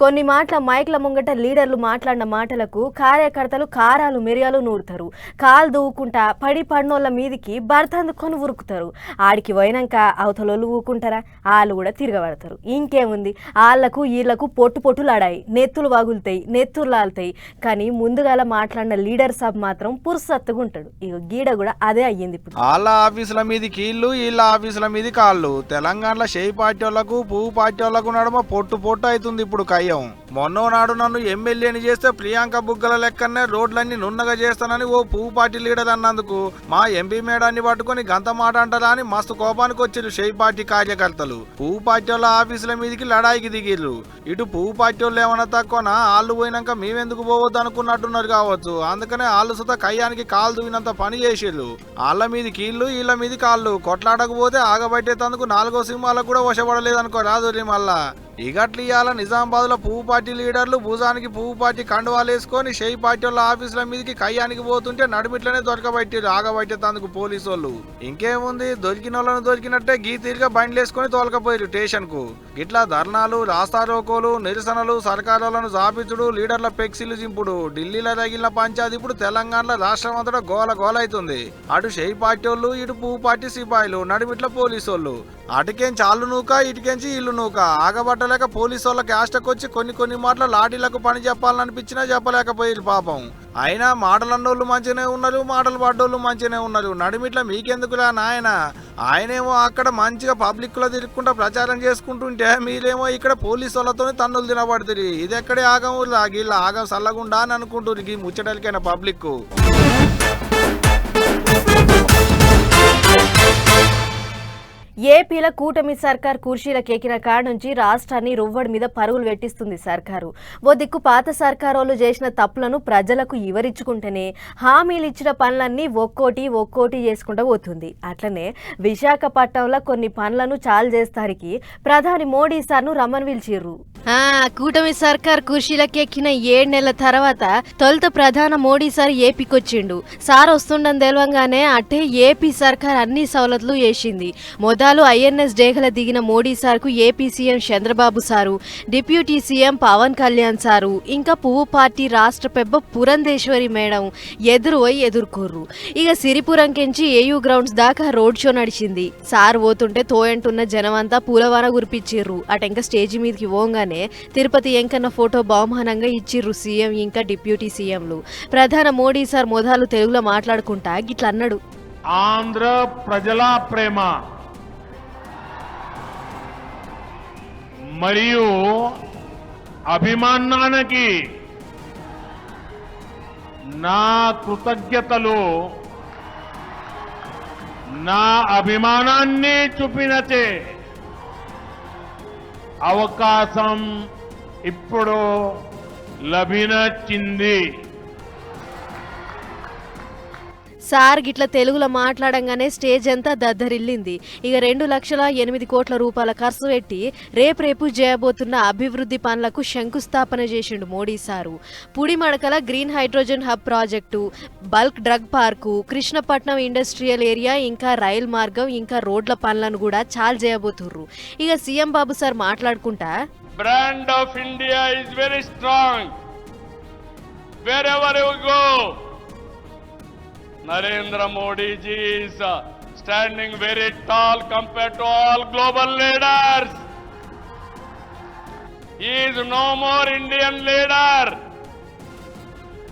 కొన్ని మాటల మైక్ల ముంగట లీడర్లు మాట్లాడిన మాటలకు కార్యకర్తలు కారాలు మిరియాలు నూరుతారు. కాలు దూవుకుంటా పడి పడినోళ్ళ మీదికి భర్త అందుకొని ఉరుకుతారు ఆడికి పోయినాక అవతలోళ్ళు ఊకుంటారా? వాళ్ళు కూడా తిరగబడతారు. ఇంకేముంది? వాళ్ళకు వీళ్ళకు పొట్టు పొట్టులాడాయి. నెత్తులు వాగులుతాయి నెత్తులు లాలుతాయి. కానీ ముందుగాల మాట్లాడిన లీడర్ సబ్ మాత్రం పురుసత్తుగా ఉంటాడు ఇక గీడ కూడా అదే అయ్యింది ఇప్పుడు. వాళ్ళ ఆఫీసుల మీది కీళ్ళు వీళ్ళ ఆఫీసుల మీది కాళ్ళు. తెలంగాణలో షేయి పార్టీ వాళ్ళకు పువ్వు పార్టీ వాళ్ళకు నడమ పొట్టు పొట్టు అవుతుంది ఇప్పుడు. కయ్యం మొన్నో నాడు నన్ను ఎమ్మెల్యేని చేస్తే ప్రియాంక బుగ్గల లెక్కనే రోడ్లన్నీ నున్నగా చేస్తానని ఓ పువ్వు పార్టీ లీడర్ అన్నందుకు మా ఎంపీ మేడాన్ని పట్టుకొని గంత మాట అంటారా అని మస్తు కోపానికి వచ్చిర్రు షేయ్ పార్టీ కార్యకర్తలు. పువ్వు పార్టీ వాళ్ళ ఆఫీసుల మీదకి లడాయికి దిగిర్రు. ఇటు పువ్వు పార్టీ వాళ్ళు ఏమన్నా తక్కువనా? వాళ్ళు పోయినాక మేమెందుకు పోవద్దు అనుకున్నట్టున్నారు కావచ్చు. అందుకనే వాళ్ళు సుత కయ్యానికి కాలు దువ్వినంత పని చేసిర్రు. వాళ్ళ మీది కీళ్ళు వీళ్ళ మీది కాళ్ళు. కొట్లాడకపోతే ఆగబట్టేందుకు నాలుగో సినిమాలకు కూడా వశపడలేదనుకో అనుకో మళ్ళా. ఇగట్లు ఇవాళ నిజామాబాద్ వాళ్ళ పువ్వు పార్టీ లీడర్లు భుజానికి పువ్వు పార్టీ కండువాలు వేసుకొని షేయి పార్టీ వాళ్ళ ఆఫీసుల మీదకి కయ్యానికి పోతుంటే నడుమిట్లనే దొరకబట్టిరు ఆగబట్టేందుకు పోలీసు వాళ్ళు ఇంకేముంది? దొరికిన వాళ్ళని దొరికినట్టే గీ తీరుగా బండ్లు వేసుకొని తోలకపోయారు స్టేషన్కు గిట్లా ధర్నాలు రాస్తారోకోలు నిరసనలు సర్కారులను జాపించుడు లీడర్ల పెక్సిలు చింపుడు ఢిల్లీలో తగిలిన పంచాయతీ ఇప్పుడు తెలంగాణలో రాష్ట్రం అంతటా గోల గోల అవుతుంది అటు షేయి పార్టీ వాళ్ళు ఇటు పువ్వు పార్టీ సిపాయిలు నడుమిట్ల పోలీసు వాళ్ళు అటుకేంచి ఆళ్ళు నూక ఇటుకేంచి ఇల్లు నూక. ఆగబట్టలేక పోలీసు క్యాస్టకు వచ్చి కొన్ని కొన్ని మాటలు లాఠీలకు పని చెప్పాలనిపించినా చెప్పలేకపోయి పాపం. అయినా మాటలు అన్నోళ్ళు మంచిగానే ఉన్నారు మాటలు పడ్డోళ్ళు మంచిగానే ఉన్నారు. నడిమిట్ల మీకెందుకులా నాయన? ఆయనేమో అక్కడ మంచిగా పబ్లిక్లో తిరుగుకుంటా ప్రచారం చేసుకుంటుంటే మీరేమో ఇక్కడ పోలీసు వాళ్ళతో తన్నులు తినబడుతుంది ఇది ఎక్కడే ఆగం వీళ్ళ ఆగం చల్లగుండా అని అనుకుంటుంది ఈ ముచ్చటలకైన పబ్లిక్ ఏపీల కూటమి సర్కార్ కుర్చీలకు ఎక్కిన కాడ నుంచి రాష్ట్రాన్ని రువ్వడి మీద పరుగులు పెట్టిస్తుంది సర్కారు. ఓ దిక్కు పాత సర్కారోళ్ళు చేసిన తప్పులను ప్రజలకు వివరించుకుంటేనే హామీలు ఇచ్చిన పనులన్నీ ఒక్కోటి ఒక్కోటి చేసుకుంటూ పోతుంది. అట్లనే విశాఖపట్నంలో కొన్ని పనులను చాలు చేస్తానికి ప్రధాని మోడీ సార్ను రమ్మని పిలిచిర్రు. ఆ కూటమి సర్కార్ కుర్చీలకు ఎక్కిన ఏడు నెలల తర్వాత తొలుత ప్రధాన మోడీ సార్ ఏపీకొచ్చిండు. సార్ వస్తుండని తెలవంగానే అట్టే ఏపీ సర్కార్ అన్ని సవలతులు చేసింది. మొదలు ఐఎన్ఎస్ డేగల దిగిన మోడీ సార్కు AP CM Chandrababu sir deputy CM Pawan Kalyan sir ఇంకా పువ్వు పార్టీ రాష్ట్ర పెబ్బ పురంధేశ్వరి మేడం ఎదురు పోయి ఎదుర్కోర్రు. ఇక సిరిపురం కెంచి ఏయూ గ్రౌండ్స్ దాకా రోడ్ షో నడిచింది. సార్ పోతుంటే తోయంటున్న జనమంతా పూలవాన గురిపించిర్రు. అటెంక స్టేజి మీదకి పోగానే తిరుపతి ఎంకన్న ఫోటో బహుమానంగా ఇచ్చిర్రు సీఎం ఇంకా డిప్యూటీ సీఎంలు. ప్రధాన మోడీ సార్ మొదలు తెలుగులో మాట్లాడుకుంటా గిట్ల అన్నాడు. ఆంధ్ర ప్రజల ప్రేమ. మరియు అభిమానానికి నా కృతజ్ఞతలు నా అభిమానాన్ని చూపినచే అవకాశం ఇప్పుడు లభించింది సార్ గిట్ల తెలుగులో మాట్లాడంగానే స్టేజ్ అంతా దద్దరిల్లింది. ఇక రెండు లక్షల ఎనిమిది కోట్ల రూపాయల ఖర్చు పెట్టి రేపు రేపు చేయబోతున్న అభివృద్ధి పనులకు శంకుస్థాపన చేసిండు Modi sir. పుడిమడకల green hydrogen hub project bulk drug park Krishnapatnam industrial area ఇంకా రైల్ మార్గం ఇంకా రోడ్ల పనులను కూడా చాలు చేయబోతుర్రు. ఇక సీఎం బాబు సార్ మాట్లాడుకుంటా. Brand of India is very strong. Wherever you go Narendra Modi ji is uh, standing very tall compared to all global leaders. He is no more Indian leader.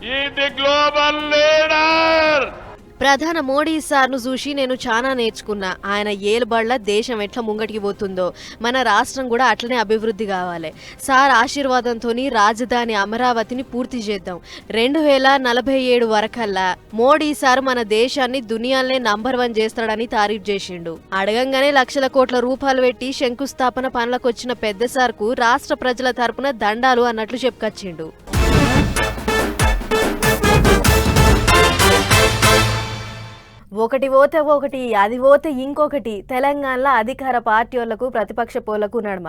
He is the global leader. ప్రధాన మోడీ సార్ను చూసి నేను చాలా నేర్చుకున్నా. ఆయన ఏలుబడ్ల దేశం ఎట్లా ముంగటికి పోతుందో. మన రాష్ట్రం కూడా అట్లనే అభివృద్ధి కావాలి. సార్ ఆశీర్వాదంతో రాజధాని అమరావతిని పూర్తి చేద్దాం. రెండు వేల నలభై ఏడు వరకల్లా మోడీ సార్ మన దేశాన్ని దునియాలనే నంబర్ వన్ చేస్తాడని తారీఫ్ చేసిండు. అడగంగానే లక్షల కోట్ల రూపాయలు పెట్టి శంకుస్థాపన పనులకు వచ్చిన పెద్ద సార్కు రాష్ట్ర ప్రజల తరపున దండాలు అన్నట్లు చెప్పుకొచ్చిండు. ఒకటి పోతే ఒకటి అది పోతే ఇంకొకటి. తెలంగాణలో అధికార పార్టీ వాళ్ళకు ప్రతిపక్ష పోలకు నడుమ.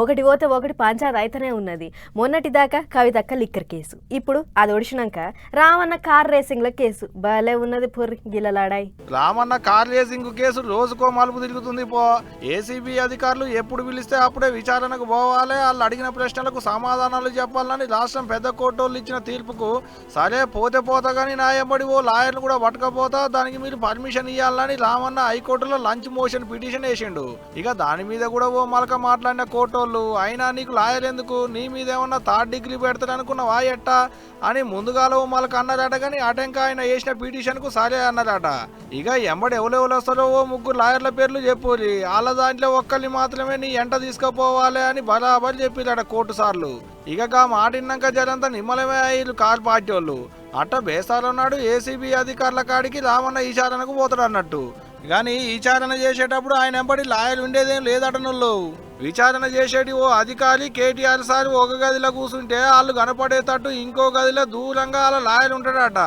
ఒకటి పోతే ఒకటి పంచాయతీ అయితేనే ఉన్నది. మొన్నటి దాకా కవితక్క లిక్కర్ కేసు. ఇప్పుడు అది ఒడిచినాక రామన్న కార్ రేసింగ్ల కేసు. భలే ఉన్నది పొర్రి గిల్లలాడాయి. రామన్న కార్ రేసింగ్ కేసు రోజుకో మలుపు తిరుగుతుంది పో. ఏసీబీ అధికారులు ఎప్పుడు పిలిస్తే అప్పుడే విచారణకు పోవాలి. వాళ్ళు అడిగిన ప్రశ్నలకు సమాధానాలు చెప్పాలని రాష్ట్రం పెద్ద కోర్టు ఇచ్చిన తీర్పుకు సరే పోతే పోతా కానీ నా ఎంబడి ఓ లాయర్లు కూడా పట్టకపోతా. దానికి మీరు పర్మిషన్ ఇవ్వాలని రామన్న హైకోర్టులో లంచ్ మోషన్ పిటిషన్ వేసిండు. ఇక దాని మీద కూడా ఓ మలక మాట్లాడిన కోర్టోళ్ళు అయినా నీకు లాయర్ ఎందుకు? నీ మీద ఏమన్నా థర్డ్ డిగ్రీ పెడతాడు అనుకున్నావా ఎట్టా? అని ముందుగాల ఓ మలక అన్నారట కానీ అటెంక ఆయన వేసిన పిటిషన్కు సరే అన్నారట. ఇక ఎంబడి ఎవరెవరు వస్తారో ఓ ముగ్గురు లాయర్ల పేర్లు చెప్పురి. వాళ్ళ దాంట్లో ఒక్కరిని మాత్రమే నీ ఎంట తీసుకుపోవాలి అని బరాబర్ చెప్పిరట కోర్టు సార్లు. ఇక మాటిన్నాక జరంతా నిమ్మలమే అయ్యారు కార్ పార్టీ వాళ్ళు. అట్ట బేసారన్నాడు ఏసీబీ అధికారుల కాడికి రామన్న ఈచారణకు పోతాడు అన్నట్టు కానీ విచారణ చేసేటప్పుడు ఆయన ఎంబడి లాయలు ఉండేదేం లేదటనుళ్ళు విచారణ చేసేటి ఓ అధికారి కేటీఆర్ సార్ ఒక గదిలో కూర్చుంటే వాళ్ళు కనపడేటట్టు ఇంకో గదిలో దూరంగా వాళ్ళ లాయర్ ఉంటాడట.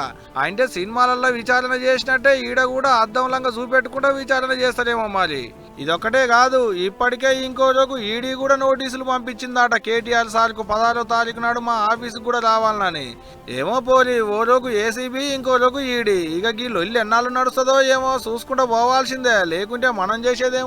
అంటే సినిమాలలో విచారణ చేసినట్టే ఈడ కూడా అద్దంలంగా చూపెట్టుకుంటూ విచారణ చేస్తారేమో మరి. ఇదొక్కటే కాదు ఇప్పటికే ఇంకో రోజు ఈడీ కూడా నోటీసులు పంపించిందట. కేటీఆర్ సార్కు పదహారో తారీఖు నాడు మా ఆఫీస్కి కూడా రావాలని ఏమో పోరి ఓ రోజు ఏసీబీ ఇంకో రోజు ఈడీ. ఇక గీ లొల్లి ఎన్నాళ్ళు నడుస్తుందో ఏమో చూసుకుంటూ పోవాల్సిందే. లేకుంటే మనం చేసేది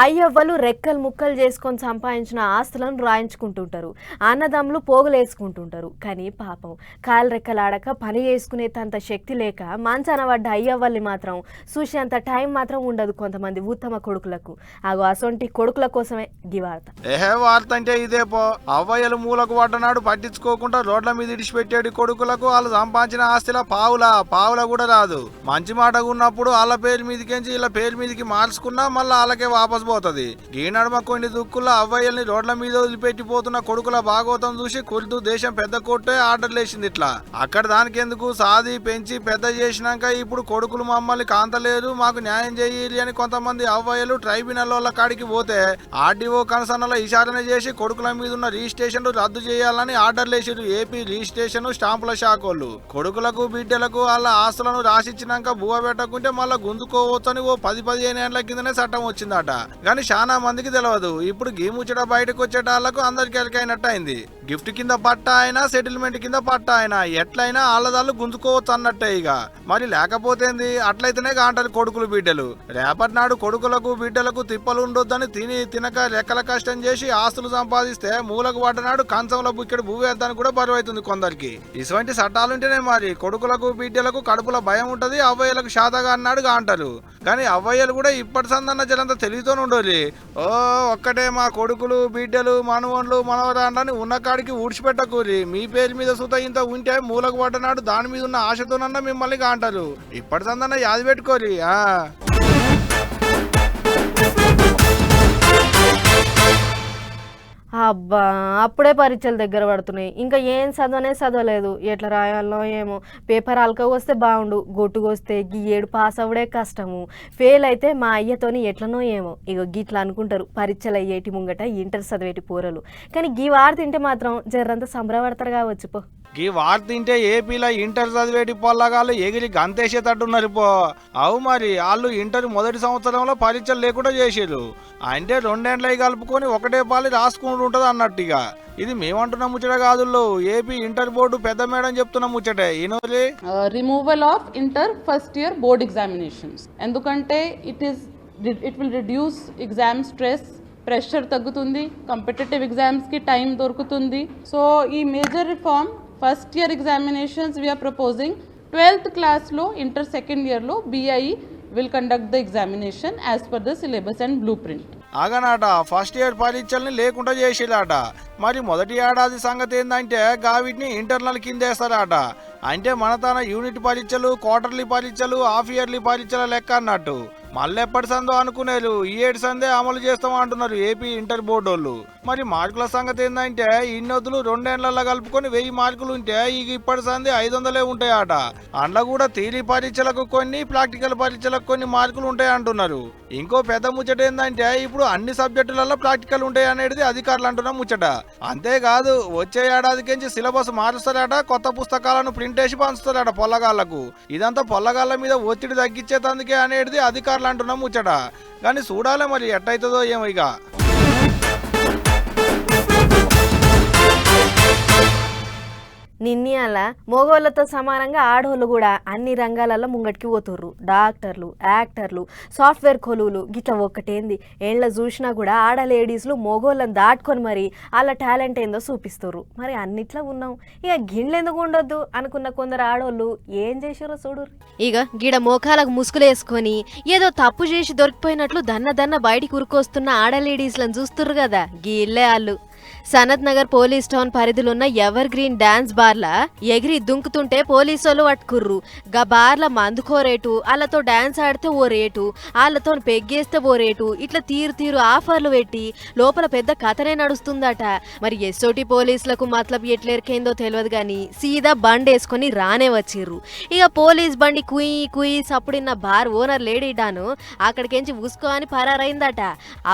అయ్యవ్వలు రెక్కలు ముక్కలు చేసుకొని సంపాదించిన ఆస్తులను రాయించుకుంటుంటారు. అన్నదమ్ములు పోగులేసుకుంటుంటారు. కానీ పాపం కాలు రెక్కలాడక పని చేసుకునేంత శక్తి లేక మంచాన పడ్డ అయ్యవ్వల్ని మాత్రం చూసేంత టైం మాత్రం ఉండదు కొంతమంది ఉత్తమ కొడుకులకు. అగో అసొంటి కొడుకుల కోసమే గివార్త ఏహే వార్త అంటే ఇదే పో. అవ్వయ్యలు మూలకు పడ్డనాడు పట్టించుకోకుండా రోడ్ల మీద ఇడిచిపెట్టాడు కొడుకులకు వాళ్ళు సంపాదించిన ఆస్తిలా పావులా పావులా కూడా రాదు. మంచి మాట ఉన్నప్పుడు వాళ్ళ పేరు మీదకించి వీళ్ళ పేరు మీదకి మార్చుకున్నా మళ్ళీ వాళ్ళకే వాపస్ పోతుంది. ఈ నడుమ కొన్ని దుక్కుల అవ్వయ్యల్ని రోడ్ల మీద వదిలిపెట్టిపోతున్న కొడుకుల భాగవతం చూసి కుర్దు దేశం పెద్ద కోర్టే ఆర్డర్లు వేసింది ఇట్లా. అక్కడ దానికెందుకు సాది పెంచి పెద్ద చేసినాక ఇప్పుడు కొడుకులు మమ్మల్ని కాంతలేదు మాకు న్యాయం చేయాలి అని కొంతమంది అవ్వయ్యలు ట్రైబ్యునల్ వాళ్ళ కాడికి పోతే ఆర్డీఓ కన్సర్న్ల విచారణ చేసి కొడుకుల మీద ఉన్న రిజిస్ట్రేషన్లు రద్దు చేయాలని ఆర్డర్లు వేసారు ఏపీ రిజిస్ట్రేషన్ స్టాంపుల శాఖ వాళ్ళు కొడుకులకు బిడ్డలకు వాళ్ళ ఆస్తులను రాసిచ్చినాక బువ పెట్టకుంటే మళ్ళీ గుంజుకోవచ్చని ఓ పది పదిహేను ఏళ్ళ కిందనే చట్టం వచ్చిందట. కానీ చాలా మందికి తెలియదు ఇప్పుడు గీ ముచ్చట బయటకు వచ్చేటాళ్ళకు అందరికి ఎలకైనట్టు అయింది గిఫ్ట్ కింద పట్ట అయినా సెటిల్మెంట్ కింద పట్ట అయినా ఎట్లయినా ఆళ్ళదాళ్ళు గుంజుకోవచ్చు అన్నట్టే ఇక మరి లేకపోతే ఏంది అట్లయితేనే కాంటారు కొడుకులు బిడ్డలు. రేపటి నాడు కొడుకులకు బిడ్డలకు తిప్పలు ఉండొద్దని తిని తినక రెక్కల కష్టం చేసి ఆస్తులు సంపాదిస్తే మూలకు పడ్డనాడు కంచంలో బుక్కెడు భూవేద్దానికి కూడా బరువు అవుతుంది కొందరికి. ఇటువంటి చట్టాలుంటేనే మరి. కొడుకులకు బిడ్డలకు కడుపులో భయం ఉంటది అవ్వయ్యలకు శాతగా అన్నాడు అంటారు కానీ అవ్వయ్యలు కూడా ఇప్పటి సందన్న జనంత తెలివితోనే ఉండరు ఓ ఒక్కటే మా కొడుకులు బిడ్డలు మనవన్లు మనవరాండ్లని ఉన్న కాడికి ఊడ్చిపెట్టకూరి. మీ పేరు మీద సుత ఇంత ఉంటే మూలకు పడ్డనాడు దాని మీద ఉన్న ఆశతోనన్నా మిమ్మల్ని కాంటారు. ఇప్పటి యాది పెట్టుకోరి అబ్బా అప్పుడే పరీక్షలు దగ్గర పడుతున్నాయి. ఇంకా ఏం చదవనే చదవలేదు. ఎట్లా రాయాలో ఏమో. పేపర్ అలక వస్తే బాగుండు. గొట్టుకు వస్తే గీ ఏడు పాస్ అవ్వడే కష్టము. ఫెయిల్ అయితే మా అయ్యతోని ఎట్లనో ఏమో. ఇక గిట్లా అనుకుంటారు. పరీక్షలు అయ్యేటి ముంగట ఇంటర్ చదివేటి పోరలు. కానీ గీ వారు తింటే మాత్రం జర్రంతా సంబరపడతారు కావచ్చు పో. ఈ వార్త తింటే ఏపీలో ఇంటర్ చదివేటి పొల్లగాళ్ళు ఎగిరి గంతేసేటట్టున్నారు పో. అవు మరి వాళ్ళు ఇంటర్ మొదటి సంవత్సరంలో పరీక్షలు లేకుండా చేసారు అంటే రెండేండ్లవి కలుపుకొని ఒకటే పాలి రాసుకుంటూ ఉంటుంది అన్నట్టుగా ఇది మేమంటున్న ముచ్చట కాదుల్లో. ఏపీ ఇంటర్ బోర్డు పెద్ద మేడం చెప్తున్న ముచ్చటే. ఈనోలి removal of inter first year board examinations ఎందుకంటే it is it will reduce exam stress pressure తగ్గుతుంది కాంపిటేటివ్ ఎగ్జామ్స్కి టైం దొరుకుతుంది. సో ఈ major reform first year examinations we are proposing twelfth క్లాస్లో inter second ఇయర్లో BIE will conduct the examination as per the syllabus and blueprint ఆగనాట first year పరీక్షల్ని లేకుండా చేసేలాట. మరి మొదటి ఏడాది సంగతి ఏంటంటే గావిటిని ఇంటర్నల్ కిందేస్తారట. అంటే మన తన యూనిట్ పరీక్షలు క్వార్టర్లీ పరీక్షలు హాఫ్ ఇయర్లీ పరీక్షల లెక్క అన్నట్టు. మళ్ళీ ఎప్పటి సందో అనుకునేరు ఈ ఏడు సందే అమలు చేస్తాం అంటున్నారు ఏపీ ఇంటర్ బోర్డు వాళ్ళు మరి మార్కుల సంగతి ఏంటంటే ఇన్నొద్దులు రెండేళ్ళలో కలుపుకొని వెయ్యి మార్కులు ఉంటే ఇక ఇప్పటి సందే ఐదు వందలే ఉంటాయట. అందులో కూడా థియరీ పరీక్షలకు కొన్ని ప్రాక్టికల్ పరీక్షలకు కొన్ని మార్కులు ఉంటాయి అంటున్నారు ఇంకో పెద్ద ముచ్చట ఏంటంటే ఇప్పుడు అన్ని సబ్జెక్టులలో ప్రాక్టికల్ ఉంటాయి అనేది అధికారులు అంటున్న ముచ్చట. అంతేకాదు వచ్చే ఏడాదికించి సిలబస్ మారుస్తారట కొత్త పుస్తకాలను ప్రింట్ వేసి పంచుతారట పొల్లగాళ్ళకు ఇదంతా పొల్లగాళ్ళ మీద ఒత్తిడి తగ్గించేతందుకే అనేది అధికారులు అంటున్న ముచ్చట. కానీ చూడాలి మరి ఎట్టయితుందో ఏమో ఇక. నిన్యాల మగవాళ్ళతో సమానంగా ఆడవాళ్ళు కూడా అన్ని రంగాలలో ముంగటికి పోతుర్రు. డాక్టర్లు యాక్టర్లు సాఫ్ట్వేర్ కొలువులు గిట్లా ఒక్కటేంది? ఏళ్ళ చూసినా కూడా ఆడ లేడీస్లు మగోళ్ళని దాటుకొని మరి వాళ్ళ టాలెంట్ ఏందో చూపిస్తుర్రు మరి అన్నిట్లో ఉన్నాం. ఇక గిన్నెలు ఎందుకు ఉండొద్దు అనుకున్న కొందరు ఆడోళ్ళు ఏం చేసారో చూడు ఇక గిడ మోకాలకు ముసుగులేసుకొని ఏదో తప్పు చేసి దొరికిపోయినట్లు దన్న దన్న బయటికి ఉరుకొస్తున్న ఆడ లేడీస్లను చూస్తుర్రు కదా. గీళ్ళే వాళ్ళు సనత్ నగర్ పోలీస్ టౌన్ పరిధిలో ఎవర్ గ్రీన్ డాన్స్ బార్ల ఎగిరి దుంకుతుంటే పోలీసులు పట్టుకుర్రు గా బార్ల మందుకో రేటు వాళ్ళతో డాన్స్ ఆడితే ఓ రేటు వాళ్ళతో పెగ్గేస్తే ఓ రేటు ఇట్లా తీరు తీరు ఆఫర్లు పెట్టి లోపల పెద్ద కథనే నడుస్తుందట. మరి ఎస్ఓటి పోలీసులకు మతలబ్ ఎట్లెరికైందో తెలియదు కానీ సీదా బండి వేసుకొని రానే వచ్చిర్రు. ఇక పోలీస్ బండి కుయి కుయి సప్పుడిన్న బార్ ఓనర్ లేడీ డాను అక్కడికించి ఉసుకో అని పరారైందట.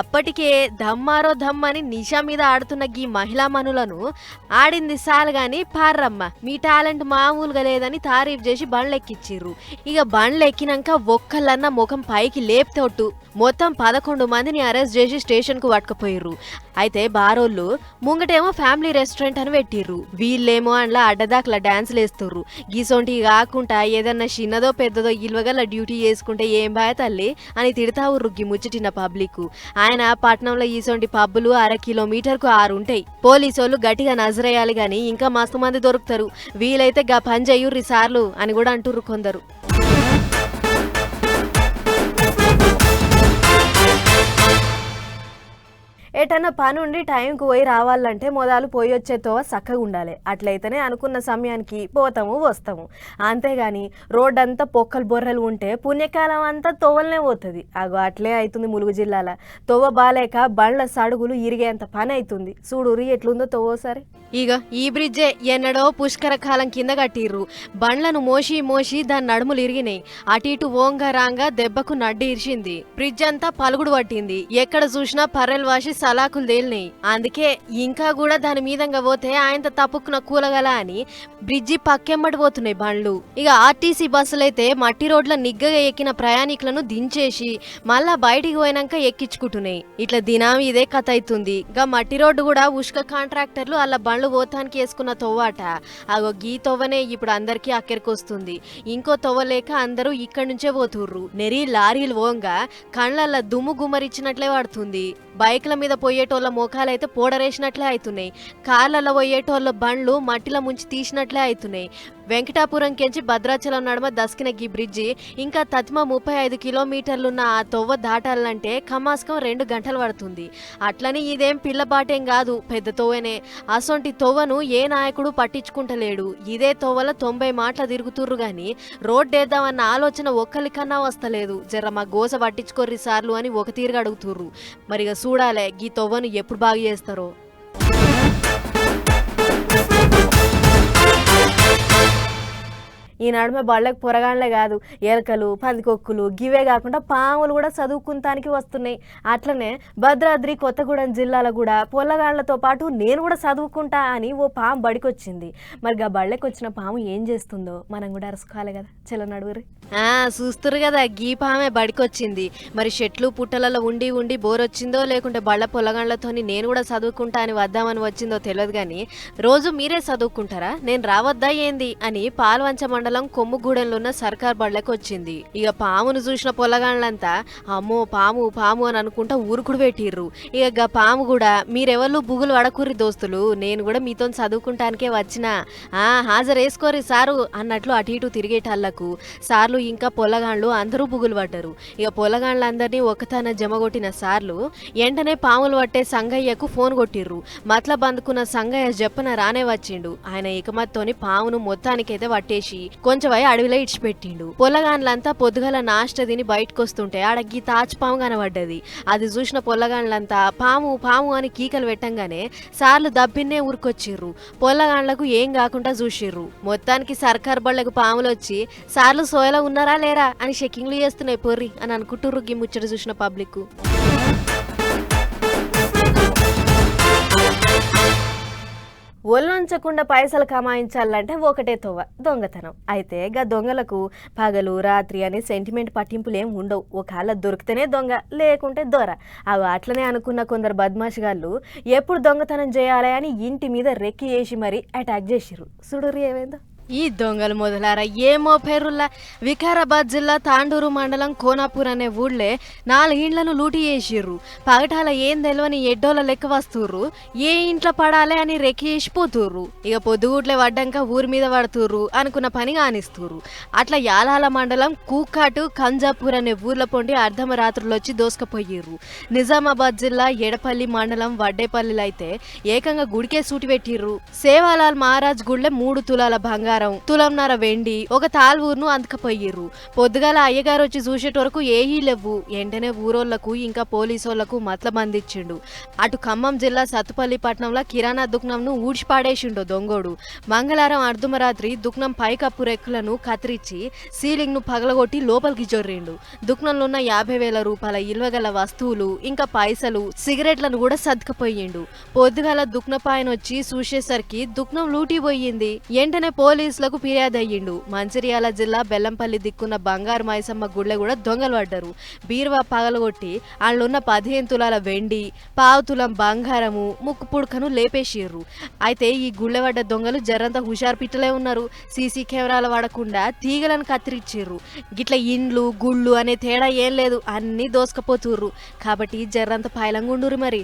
అప్పటికే దమ్మారో ధమ్ అని నిషా మీద ఆడుతున్న గీ మహిళా మనులను ఆడింది సాలు గాని పార్రమ్మ. మీ టాలెంట్ మామూలుగా లేదని తారీఫ్ చేసి బండ్లెక్కిచ్చిర్రు. ఇక బండ్లెక్కినాక ఒక్కళ్ళన్న ముఖం పైకి లేపుతోట్టు మొత్తం పదకొండు మందిని అరెస్ట్ చేసి స్టేషన్కు పట్టుకుపోయిర్రు. అయితే బారోళ్ళు ముంగటేమో ఫ్యామిలీ రెస్టారెంట్ అని పెట్టిర్రు. వీళ్ళేమో అండ్లా అడ్డదాకలా డాన్సులు వేస్తుర్రు. గీసొంటి కాకుండా ఏదన్నా చిన్నదో పెద్దదో ఇల్వగల డ్యూటీ చేసుకుంటే ఏం భయ తల్లి అని తిడతా ఉర్రుగ్గి గి ముచ్చటిన పబ్లిక్ ఆయన పట్నంలో ఈసొంటి పబ్బులు అర కిలోమీటర్కు ఆరు ఉంటాయి. పోలీసోళ్ళు గట్టిగా నజరేయాలి గాని ఇంకా మస్తు మంది దొరుకుతారు. వీలైతే గా పని చెయ్యుర్రి సార్లు అని కూడా అంటుర్రు కొందరు. ఎటైనా పని ఉండి టైంకి పోయి రావాలంటే మొదలు పోయి వచ్చేతో చక్కగా ఉండాలి. అట్లయితేనే అనుకున్న సమయానికి పోతాము వస్తాము. అంతేగాని రోడ్ అంతా పొక్కలు బొర్రలు ఉంటే పుణ్యకాలం అంతా తోవలనే పోతుంది. అగో అట్లే అవుతుంది ములుగు జిల్లాల. తోవ బాలేక బండ్ల సడుగులు ఇరిగేంత పని అవుతుంది చూడురి ఎట్లుందో తోవోసారి ఇక ఈ బ్రిడ్జే ఎన్నడో పుష్కర కాలం కింద కట్టిర్రు. బండ్లను మోసి మోసి దాని నడుములు ఇరిగినాయి. అటు ఇటు ఓంగా రాంగా దెబ్బకు నడ్డి ఇరిచింది. బ్రిడ్జ్ అంతా పలుగుడు పట్టింది. ఎక్కడ చూసినా పర్రెలు వాసి సలాకులు తేలినాయి అందుకే ఇంకా కూడా దాని మీదంగా పోతే ఆయన తప్పుకున్న కూలగల అని బ్రిడ్జి పక్కెమ్మటి పోతున్నాయి బండ్లు. ఇక ఆర్టీసీ బస్సులు అయితే మట్టి రోడ్ల నిగ్గగా ఎక్కిన ప్రయాణికులను దించేసి మళ్ళా బయటికి పోయినాక ఎక్కించుకుంటున్నాయి. ఇట్లా దినం ఇదే కథ అవుతుంది ఇక మట్టి రోడ్డు కూడా ఉష్క కాంట్రాక్టర్లు అలా బండ్లు పోతానికి వేసుకున్న తొవ్వాట. అగో గీ తొవ్వనే ఇప్పుడు అందరికీ అక్కడికి వస్తుంది ఇంకో తొవ్వలేక అందరూ ఇక్కడి నుంచే పోతుర్రు. నెరి లారీలు ఓంగా కళ్ళల్లో దుమ్ము గుమ్మరిచ్చినట్లే పడుతుంది. బైక్ల మీద పోయేటోళ్ళ మోకాలైతే పోడరేసినట్లే అవుతున్నాయి కార్లలో పోయేటోళ్ళ బండ్లు మట్టిలో ముంచి తీసినట్లే అవుతున్నాయి వెంకటాపురం కెంచి భద్రాచలం నడుమ దస్కిన గీ బ్రిడ్జి ఇంకా తత్మ ముప్పై ఐదు కిలోమీటర్లున్న ఆ తొవ్వ దాటాలంటే కమాస్కం రెండు గంటలు పడుతుంది. అట్లని ఇదేం పిల్లబాటేం కాదు పెద్ద తొవ్వనే. అసొంటి తొవ్వను ఏ నాయకుడు పట్టించుకుంటలేడు. ఇదే తొవ్వల తొంభై మాటలు తిరుగుతుర్రు గాని రోడ్డేద్దామన్న ఆలోచన ఒక్కరికన్నా వస్తలేదు. జర మా గోస పట్టించుకోర్రి సార్లు అని ఒక తీరుగా అడుగుతుర్రు. మరిగా చూడాలే గీ తొవ్వను ఎప్పుడు బాగు చేస్తారో? ఈ నడుమ బళ్ళకు పొరగాండ్లే కాదు. ఎలకలు పందికొక్కులు గివే కాకుండా పాములు కూడా చదువుకుంటానికి వస్తున్నాయి. అట్లనే భద్రాద్రి కొత్తగూడెం జిల్లాలో కూడా పొల్లగాళ్ళతో పాటు నేను కూడా చదువుకుంటా అని ఓ పాము బడికొచ్చింది. మరి ఆ బళ్ళకి వచ్చిన పాము ఏం చేస్తుందో మనం కూడా అరుసుకోవాలి కదా. చలో నడుగురి చూస్తురు కదా గీ పామే బడికొచ్చింది. మరి చెట్లు పుట్టలలో ఉండి ఉండి బోర్ వచ్చిందో లేకుంటే బళ్ళ పొలగాళ్ళతోని నేను కూడా చదువుకుంటా అని వద్దామని వచ్చిందో తెలియదు కానీ రోజు మీరే చదువుకుంటారా? నేను రావద్దా ఏంది? అని పాల్వంచ మండలం కొమ్ముగూడెంలో ఉన్న సర్కార్ బళ్ళకి వచ్చింది. ఇక పామును చూసిన పొలగాళ్ళంతా అమ్మో పాము పాము అని అనుకుంటా ఊరుకుడు పెట్టిర్రు ఇక గా పాము కూడా మీరెవరు బుగులు వడకూరి దోస్తులు? నేను కూడా మీతో చదువుకుంటానికే వచ్చిన. ఆ హాజరేసుకోరి సారు అన్నట్లు అటు ఇటు తిరిగేటాళ్ళకు సార్లు ఇంకా పొలగాళ్ళు అందరూ బుగులు పడ్డారు. ఇక పొలగాళ్ళందరినీ ఒకతాన జమగొట్టిన సార్లు వెంటనే పాములు పట్టే సంగయ్యకు ఫోన్ కొట్టిర్రు. మతల బందుకున్న సంగయ్య జప్పన రానే వచ్చిండు. ఆయన ఇకమత్తోని పామును మొత్తానికైతే పట్టేసి కొంచెం అడవిలో ఇడిచిపెట్టిండు. పొల్లగాన్లంతా పొద్దుగల నాష్ట తిని బయటకు వస్తుంటే ఆడ గీ తాచిపాము కనబడ్డది. అది చూసిన పొల్లగాన్లంతా పాము పాము అని కీకలు పెట్టంగానే సార్లు దబ్బిన్నే ఊరుకొచ్చిర్రు. పొల్లగాండ్లకు ఏం కాకుండా చూసిర్రు. మొత్తానికి సర్కార్ బళ్ళకు పాములు వచ్చి సార్లు సోయలో ఉన్నారా లేరా? అని షెకింగ్లు చేస్తున్నాయి పొర్రి అని అనుకుంటుర్రు గీ ముచ్చట చూసిన పబ్లిక్ ఒళ్ళొంచకుండా పైసలు కమాయించాలంటే ఒకటే తోవ దొంగతనం. అయితే గా దొంగలకు పగలు రాత్రి అని సెంటిమెంట్ పట్టింపులు ఏం ఉండవు. ఒకవేళ దొరికితేనే దొంగ లేకుంటే దొర. అవి అట్లనే అనుకున్న కొందరు బద్మాషిగాళ్ళు ఎప్పుడు దొంగతనం చేయాలి అని ఇంటి మీద రెక్కి వేసి మరి అటాక్ చేసిర్రు. చూడుర్రి ఏమైందో. ఈ దొంగలు మొదలారా? ఏమో పేరుల్లా. వికారాబాద్ జిల్లా తాండూరు మండలం కోనాపూర్ అనే ఊళ్ళే నాలుగిండ్లను లూటి చేసిర్రు. పగటాల ఏం తెలియని ఎడ్డోల లెక్క వస్తుర్రు. ఏ ఇంట్లో పడాలి అని రెక్కి వేసిపోతుర్రు ఇక పొద్దుగుట్లే పడ్డాక ఊరి మీద పడుతుర్రు అనుకున్న పని కానిస్తుర్రు. అట్లా యాలాల మండలం కూకాటు కంజాపూర్ అనే ఊర్ల పొండి అర్ధమరాత్రులు వచ్చి దోసుకపోయిర్రు. నిజామాబాద్ జిల్లా ఎడపల్లి మండలం వడ్డేపల్లిలో అయితే ఏకంగా గుడికే సూటి పెట్టిర్రు. సేవాలాల్ మహారాజ్ గుళ్ళే మూడు తులాల బంగారం తులంన్నర వెండి ఒక తాల్వూరును అందుకపోయిర్రు పొద్దుగాల అయ్యగారు వచ్చి చూసేట వరకు ఏహీ లేవు వెంటనే ఊరోళ్ళకు ఇంకా పోలీసోళ్ళకు మతలం అందించిండు. అటు ఖమ్మం జిల్లా సత్తుపల్లి పట్నంలో కిరాణా దుకాణంను ఊడ్చిపాడేసిండు దొంగోడు. మంగళవారం అర్ధమరాత్రి దుకాణం పైకప్పు రెక్కులను కత్తిరించి సీలింగ్ను పగలగొట్టి లోపలికి జొర్రిండు. దుకాణంలో ఉన్న యాభై వేల రూపాయల ఇల్వగల వస్తువులు ఇంకా పైసలు సిగరెట్లను కూడా సర్దుకుపోయిండు. పొద్దుగాల దుక్నపాయన వచ్చి చూసేసరికి దుక్నం లూటిపోయింది పోయింది. పోలీసు పోలీసులకు ఫిర్యాదు అయ్యిండు. మంచిర్యాల జిల్లా బెల్లంపల్లి దిక్కున్న బంగారు మైసమ్మ గుళ్ళె కూడా దొంగలు పడ్డారు. బీరువా పగలగొట్టి వాళ్ళున్న పదిహేను తులాల వెండి పావు తులం బంగారము ముక్కు పుడకను లేపేసిర్రు. అయితే ఈ గుళ్ళె పడ్డ దొంగలు జరంత హుషారు పిట్టలే ఉన్నారు. సీసీ కెమెరాలు వాడకుండా తీగలను కత్తిరిచ్చిర్రు. గిట్ల ఇండ్లు గుళ్ళు అనే తేడా ఏం లేదు. అన్నీ దోసుకపోతుర్రు. కాబట్టి జర్రంత పైలంగుండురు మరి.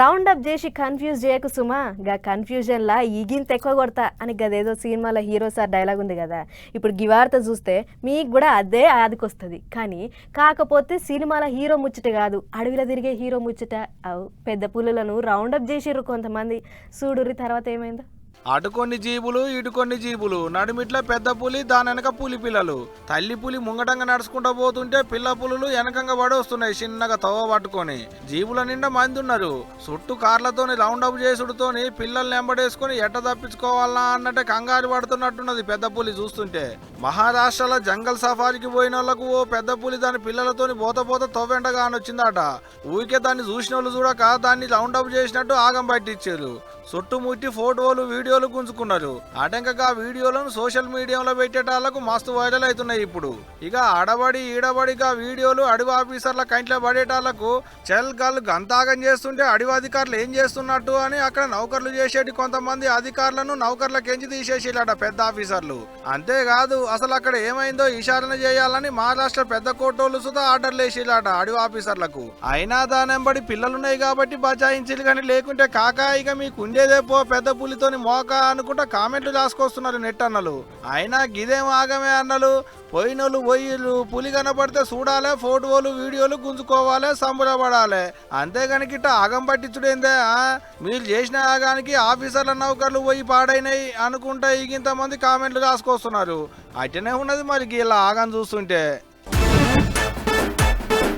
రౌండ్ అప్ చేసి కన్ఫ్యూజ్ చేయకు సుమా. గా కన్ఫ్యూజన్ లా ఈగింత ఎక్కువ కొడతా అని గదేదో సినిమాలో హీరో సార్ డైలాగ్ ఉంది కదా. ఇప్పుడు గివార్త చూస్తే మీకు కూడా అదే ఆదికొస్తుంది. కానీ కాకపోతే సినిమాల హీరో ముచ్చట కాదు. అడవిలో తిరిగే హీరో ముచ్చట. అవు పెద్ద పులులను రౌండ్ అప్ చేసిర్రు కొంతమంది. చూడుర్రి తర్వాత ఏమైందో? అటు కొన్ని జీబులు ఇటు కొన్ని జీబులు. నడుమిట్ల పెద్ద పులి దాని వెనక పులి పిల్లలు. తల్లి పులి ముంగటంగా నడుచుకుంటూ పోతుంటే పిల్ల పులులు వెనకంగా పడి వస్తున్నాయి చిన్నగా తవ్వ పట్టుకొని. జీబుల నిండా మంది ఉన్నారు. చుట్టూ కార్లతోని రౌండ్ అప్ చేసుడుతోని పిల్లల్ని వెంబడేసుకొని ఎట్ట తప్పించుకోవాలా అన్నట్టే కంగారు పడుతున్నట్టున్నది పెద్ద పులి చూస్తుంటే. మహారాష్ట్రలో జంగల్ సఫారీకి పోయిన వాళ్ళకు ఓ పెద్ద పులి దాని పిల్లలతోని పోత పోత తవ్వెంటగా అని వచ్చిందట ఊరికే దాన్ని చూసిన వాళ్ళు చూడక దాన్ని రౌండ్ అప్ చేసినట్టు ఆగం పట్టించారు చుట్టుముట్టి ఫోటోలు వీడియోలు గుంజుకున్నారు. అటంకగా వీడియోలను సోషల్ మీడియాలో పెట్టేటాళ్ళకు మస్తు వైరల్ అవుతున్నాయి ఇప్పుడు. ఇక ఆడబడి ఈడబడిగా వీడియోలు అడవి ఆఫీసర్ల కంట్లో పడేటాళ్ళకు చెల్ గల్ గంతాగం చేస్తుంటే అడవి అధికారులు ఏం చేస్తున్నట్టు అని అక్కడ నౌకర్లు చేసేటి కొంతమంది అధికారులను నౌకర్లకు ఎంచి తీసేసిలట పెద్ద ఆఫీసర్లు. అంతేకాదు అసలు అక్కడ ఏమైందో ఇషారణ చేయాలని మహారాష్ట్ర పెద్ద కోటోళ్ళు సుధా ఆర్డర్లు వేసిలాట అడవి ఆఫీసర్లకు. అయినా దానెంబడి పిల్లలున్నాయి కాబట్టి బచాయించి కానీ లేకుంటే కాకా ఇక మీకు ఉండేదే పో పెద్ద పులితోని మోక అనుకుంటా కామెంట్లు రాసుకొస్తున్నారు నెట్ అన్నలు. అయినా గిదేం ఆగమే అన్నలు. పోయినోళ్ళు పోయిలు పులి కనపడితే చూడాలి ఫోటోలు వీడియోలు గుంజుకోవాలి సంబరపడాలి అంతేగాని గిట్ట ఆగం పట్టించుడేందే మీరు చేసిన ఆగానికి ఆఫీసర్ల నౌకర్లు పోయి పాడైనాయి అనుకుంటా ఇంత మంది కామెంట్లు రాసుకొస్తున్నారు అట్టనే ఉన్నది మరి ఇలా ఆగం చూస్తుంటే.